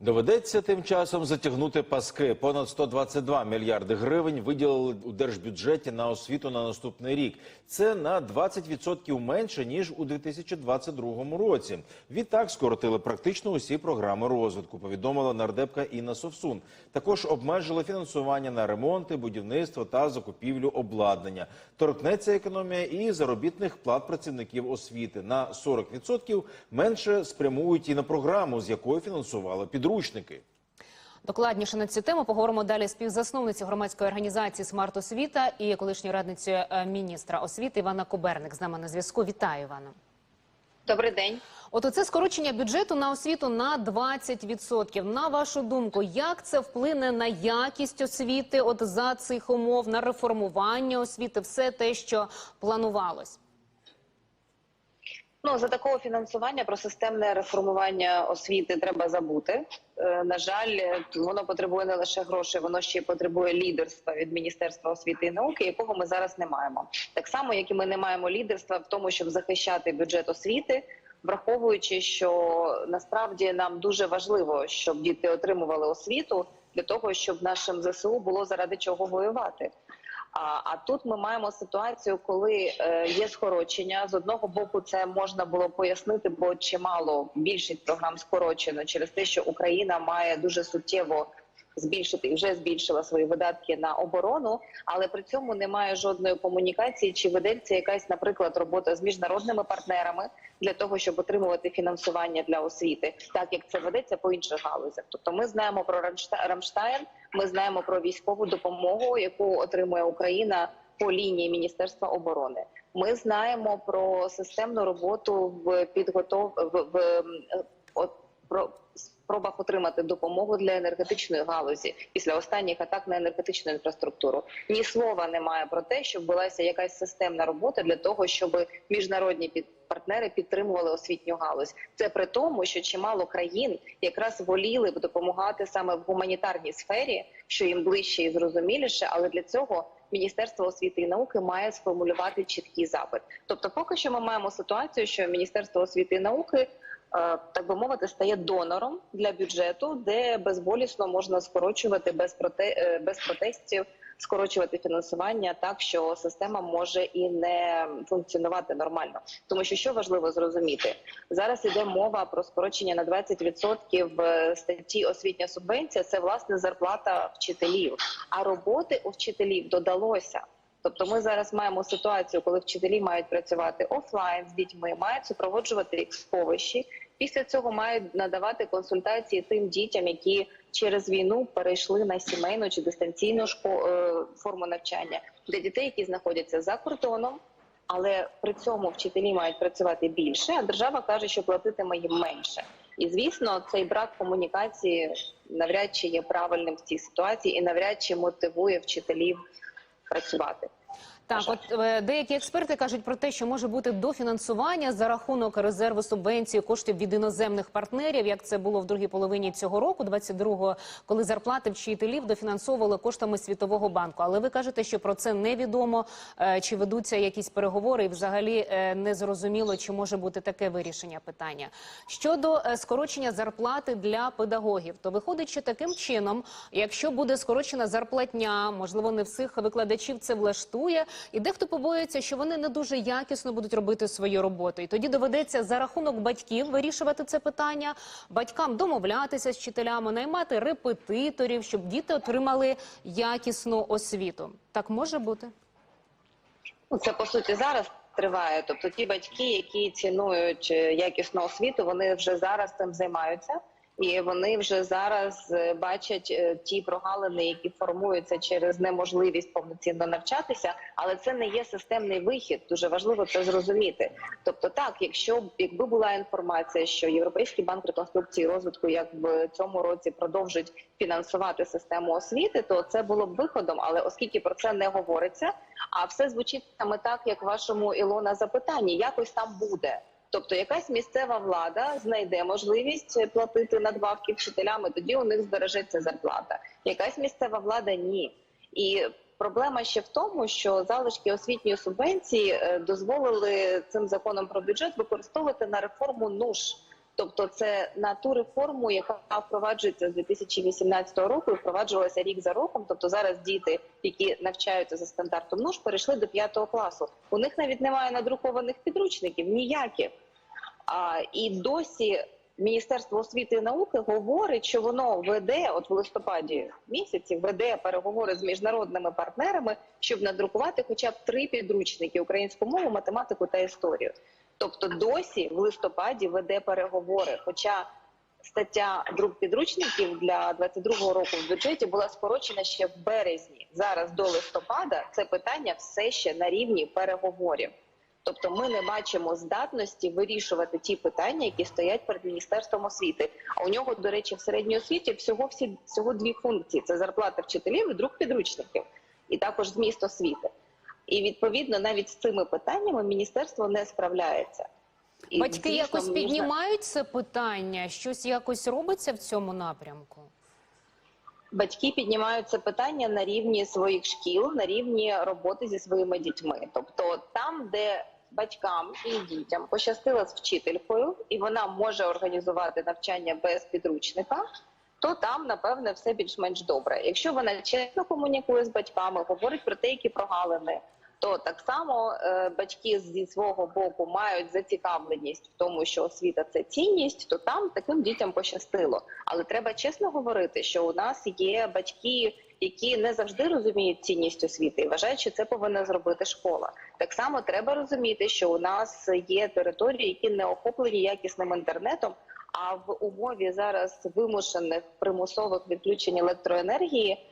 Доведеться тим часом затягнути паски. Понад 122 мільярди гривень виділили у держбюджеті на освіту на наступний рік. Це на 20% менше ніж у 2022 році. Відтак скоротили практично усі програми розвитку. Повідомила нардепка Інна Совсун. Також обмежили фінансування на ремонти, будівництво та закупівлю обладнання. Торкнеться економія і заробітних плат працівників освіти на 40% менше спрямують і на програму, з якої фінансували підручники. Докладніше на цю тему поговоримо далі з співзасновницею громадської організації Смарт Освіта і колишньою радницею е, міністра освіти Івана Коберник. З нами на зв'язку. Вітаю Івана. Добрий день. От оце скорочення бюджету на освіту на 20%. На вашу думку, як це вплине на якість освіти? От за цих умов, на реформування освіти, все те, що планувалось. Ну за такого фінансування про системне реформування освіти треба забути. Е, на жаль, воно потребує не лише грошей, воно ще потребує лідерства від Міністерства освіти і науки, якого ми зараз не маємо. Так само, як і ми не маємо лідерства в тому, щоб захищати бюджет освіти, враховуючи, що насправді нам дуже важливо, щоб діти отримували освіту для того, щоб нашим ЗСУ було заради чого воювати. А, а тут ми маємо ситуацію, коли е, є скорочення. З одного боку, це можна було пояснити, бо чимало більшість програм скорочено через те, що Україна має дуже суттєво збільшити і вже збільшила свої видатки на оборону, але при цьому немає жодної комунікації, чи ведеться якась, наприклад, робота з міжнародними партнерами для того, щоб отримувати фінансування для освіти, так як це ведеться по інших галузях. Тобто, ми знаємо про Рамшта- Рамштайн, ми знаємо про військову допомогу, яку отримує Україна по лінії Міністерства оборони. Ми знаємо про системну роботу в підготов в, в м, е, от, про спробах отримати допомогу для енергетичної галузі після останніх атак на енергетичну інфраструктуру. Ні слова немає про те, щоб булася якась системна робота для того, щоб міжнародні під партнери підтримували освітню галузь. Це при тому, що чимало країн якраз воліли б допомагати саме в гуманітарній сфері, що їм ближче і зрозуміліше, але для цього. Міністерство освіти і науки має сформулювати чіткий запит. Тобто, поки що ми маємо ситуацію, що Міністерство освіти і науки так би мовити, стає донором для бюджету, де безболісно можна скорочувати без проте е, без протестів, скорочувати фінансування так, що система може і не функціонувати нормально. Тому що що важливо зрозуміти зараз іде мова про скорочення на 20% в статті освітня субвенція. Це власне зарплата вчителів, а роботи у вчителів додалося. Тобто ми зараз маємо ситуацію, коли вчителі мають працювати офлайн з дітьми, мають супроводжувати їх сховищі. Після цього мають надавати консультації тим дітям, які через війну перейшли на сімейну чи дистанційну е, форму навчання для дітей, які знаходяться за кордоном. Але при цьому вчителі мають працювати більше, а держава каже, що платитиме їм менше. І звісно, цей брак комунікації навряд чи є правильним в цій ситуації і навряд чи мотивує вчителів працювати. Так, от е, деякі експерти кажуть про те, що може бути дофінансування за рахунок резерву субвенції коштів від іноземних партнерів, як це було в другій половині цього року, 22-го, коли зарплати вчителів дофінансовували коштами Світового банку. Але ви кажете, що про це невідомо, е, чи ведуться якісь переговори, і взагалі е, не зрозуміло, чи може бути таке вирішення питання. Щодо е, скорочення зарплати для педагогів, то виходить, що таким чином, якщо буде скорочена зарплатня, можливо, не всіх викладачів це влаштує. І дехто побоюється, що вони не дуже якісно будуть робити свою роботу. І тоді доведеться за рахунок батьків вирішувати це питання, батькам домовлятися з вчителями, наймати репетиторів, щоб діти отримали якісну освіту. Так може бути? Ну, Це по суті зараз триває. Тобто, ті батьки, які цінують е, якісну освіту, вони вже зараз цим займаються. І вони вже зараз е, бачать е, ті прогалини, які формуються через неможливість повноцінно навчатися, але це не є системний вихід. Дуже важливо це зрозуміти. Тобто, так, якщо якби була інформація, що Європейський банк реконструкції розвитку як в цьому році продовжить фінансувати систему освіти, то це було б виходом. Але оскільки про це не говориться, а все звучить саме так, як вашому Ілона запитанні, якось там буде. Тобто якась місцева влада знайде можливість платити надбавки вчителям, і тоді у них збережеться зарплата. Якась місцева влада ні. І проблема ще в тому, що залишки освітньої субвенції е, дозволили цим законом про бюджет використовувати на реформу НУШ. Тобто, це на ту реформу, яка впроваджується з 2018 року, і впроваджувалася рік за роком. Тобто зараз діти, які навчаються за стандартом НУШ, перейшли до 5 класу. У них навіть немає надрукованих підручників, ніяких. А, і досі Міністерство освіти і науки говорить, що воно веде, от в листопаді місяці, веде переговори з міжнародними партнерами, щоб надрукувати хоча б три підручники українську мову, математику та історію. Тобто досі в листопаді веде переговори. Хоча стаття друк підручників для 22-го року в бюджеті була скорочена ще в березні. Зараз до листопада це питання все ще на рівні переговорів. Тобто ми не бачимо здатності вирішувати ті питання, які стоять перед міністерством освіти. А у нього, до речі, в середній освіті всього всі всього дві функції: це зарплата вчителів і друк підручників, і також зміст освіти. І відповідно навіть з цими питаннями міністерство не справляється. І, Батьки звісно, якось міжна- піднімають це питання, щось якось робиться в цьому напрямку. Батьки піднімають це питання на рівні своїх шкіл, на рівні роботи зі своїми дітьми. Тобто там, де батькам і дітям пощастило з вчителькою, і вона може організувати навчання без підручника, то там, напевне, все більш-менш добре. Якщо вона чесно комунікує з батьками, говорить про те, які прогалини. То так само е, батьки зі свого боку мають зацікавленість в тому, що освіта це цінність, то там таким дітям пощастило. Але треба чесно говорити, що у нас є батьки, які не завжди розуміють цінність освіти і вважають, що це повинна зробити школа. Так само треба розуміти, що у нас є території, які не охоплені якісним інтернетом. А в умові зараз вимушених примусових відключень електроенергії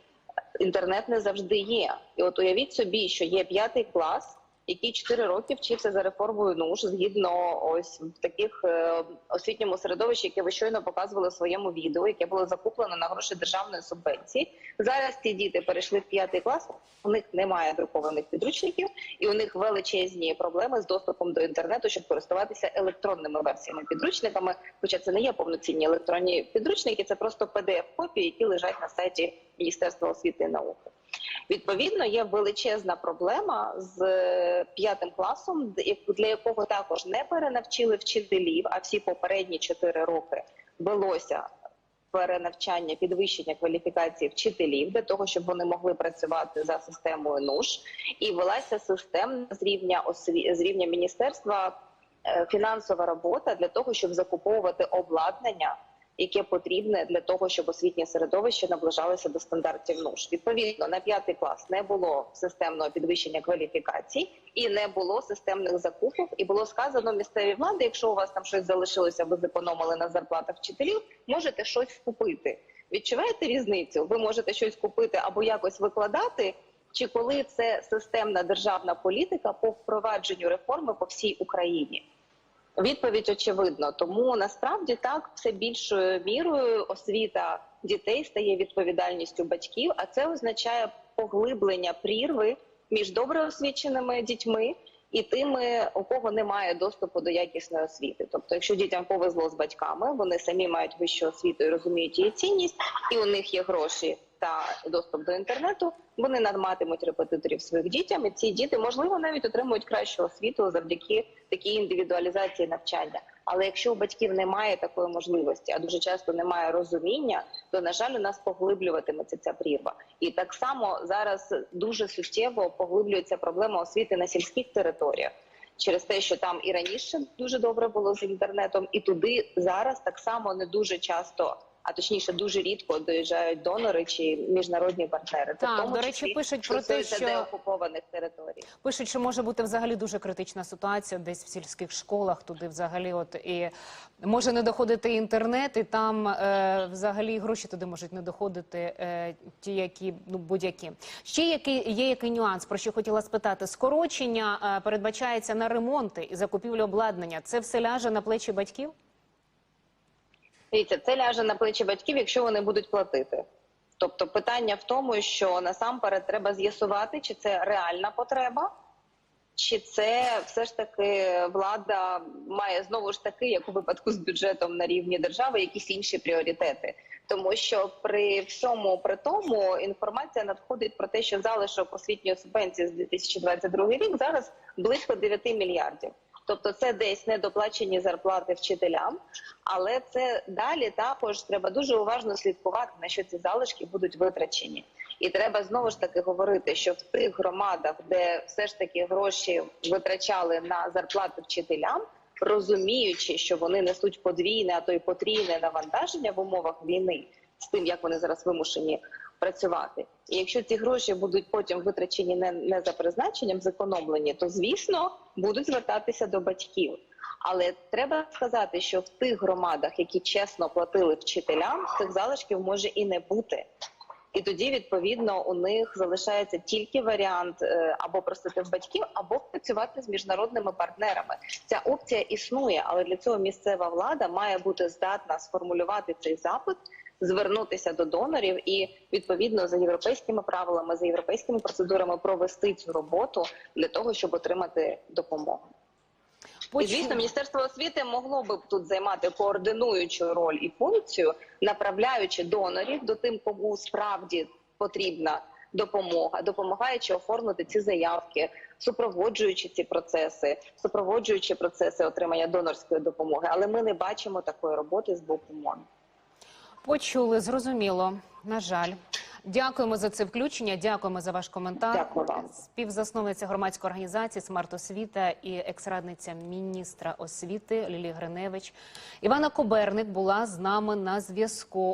інтернет не завжди є. І от уявіть собі, що є п'ятий клас, який 4 роки вчився за реформою НУШ згідно ось в таких е, освітньому середовищі, яке ви щойно показували в своєму відео, яке було закуплено на гроші державної субвенції. Зараз ці діти перейшли в п'ятий клас. У них немає друкованих підручників, і у них величезні проблеми з доступом до інтернету, щоб користуватися електронними версіями підручниками. Хоча це не є повноцінні електронні підручники, це просто pdf копії які лежать на сайті Міністерства освіти і науки. Відповідно, є величезна проблема з е, п'ятим класом, для якого також не перенавчили вчителів, а всі попередні чотири роки велося перенавчання, підвищення кваліфікації вчителів для того, щоб вони могли працювати за системою НУШ, і велася системна з рівня з рівня міністерства е, фінансова робота для того, щоб закуповувати обладнання яке потрібне для того, щоб освітнє середовище наближалося до стандартів НУШ. Відповідно, на п'ятий клас не було системного підвищення кваліфікацій і не було системних закупок. І було сказано місцеві влади, якщо у вас там щось залишилося, ви зекономили на зарплатах вчителів, можете щось купити. Відчуваєте різницю? Ви можете щось купити або якось викладати. Чи коли це системна державна політика по впровадженню реформи по всій Україні? Відповідь очевидно. Тому насправді так все більшою мірою освіта дітей стає відповідальністю батьків, а це означає поглиблення прірви між добре освіченими дітьми і тими, у кого немає доступу до якісної освіти. Тобто, якщо дітям повезло з батьками, вони самі мають вищу освіту і розуміють її цінність, і у них є гроші та доступ до інтернету. Вони надматимуть репетиторів своїх дітям, і ці діти можливо навіть отримують кращу освіту завдяки такій індивідуалізації навчання. Але якщо у батьків немає такої можливості, а дуже часто немає розуміння, то на жаль, у нас поглиблюватиметься ця прірва. І так само зараз дуже суттєво поглиблюється проблема освіти на сільських територіях. Через те, що там і раніше дуже добре було з інтернетом, і туди зараз так само не дуже часто, а точніше дуже рідко доїжджають донори чи міжнародні партнери. Це в Так, тому до речі, числі пишуть про те, стосується що деокупованих територій. Пишуть, що може бути взагалі дуже критична ситуація десь в сільських школах, туди взагалі, от і може не доходити інтернет, і там е, взагалі гроші туди можуть не доходити, е, ті, які ну будь-які. Ще який є який нюанс, про що хотіла спитати? Скорочення е, передбачається на ремонти і закупівлю обладнання. Це все ляже на плечі батьків? Дивіться, це ляже на плечі батьків, якщо вони будуть платити. Тобто питання в тому, що насамперед треба з'ясувати, чи це реальна потреба, чи це все ж таки влада має знову ж таки, як у випадку з бюджетом на рівні держави, якісь інші пріоритети. Тому що при всьому при тому інформація надходить про те, що залишок освітньої субвенції з 2022 рік зараз близько 9 мільярдів. Тобто, це десь недоплачені зарплати вчителям, але це далі також треба дуже уважно слідкувати, на що ці залишки будуть витрачені. І треба знову ж таки говорити, що в тих громадах, де все ж таки гроші витрачали на зарплати вчителям, розуміючи, що вони несуть подвійне, а то й потрійне навантаження в умовах війни з тим, як вони зараз вимушені працювати. І якщо ці гроші будуть потім витрачені не, не за призначенням, зекономлені, то звісно будуть звертатися до батьків. Але треба сказати, що в тих громадах, які чесно платили вчителям, цих залишків може і не бути. І тоді, відповідно, у них залишається тільки варіант е, або просити в батьків, або працювати з міжнародними партнерами. Ця опція існує, але для цього місцева влада має бути здатна сформулювати цей запит, звернутися до донорів і відповідно за європейськими правилами, за європейськими процедурами провести цю роботу для того, щоб отримати допомогу. І, звісно, Міністерство освіти могло би тут займати координуючу роль і функцію, направляючи донорів до тим, кому справді потрібна допомога, допомагаючи оформити ці заявки, супроводжуючи ці процеси, супроводжуючи процеси отримання донорської допомоги. Але ми не бачимо такої роботи з боку МОН. Почули, зрозуміло. На жаль. Дякуємо за це включення. Дякуємо за ваш коментар. Дякую вам. Співзасновниця громадської організації Смарт Освіта і екс-радниця міністра освіти Лілі Гриневич. Івана Коберник була з нами на зв'язку.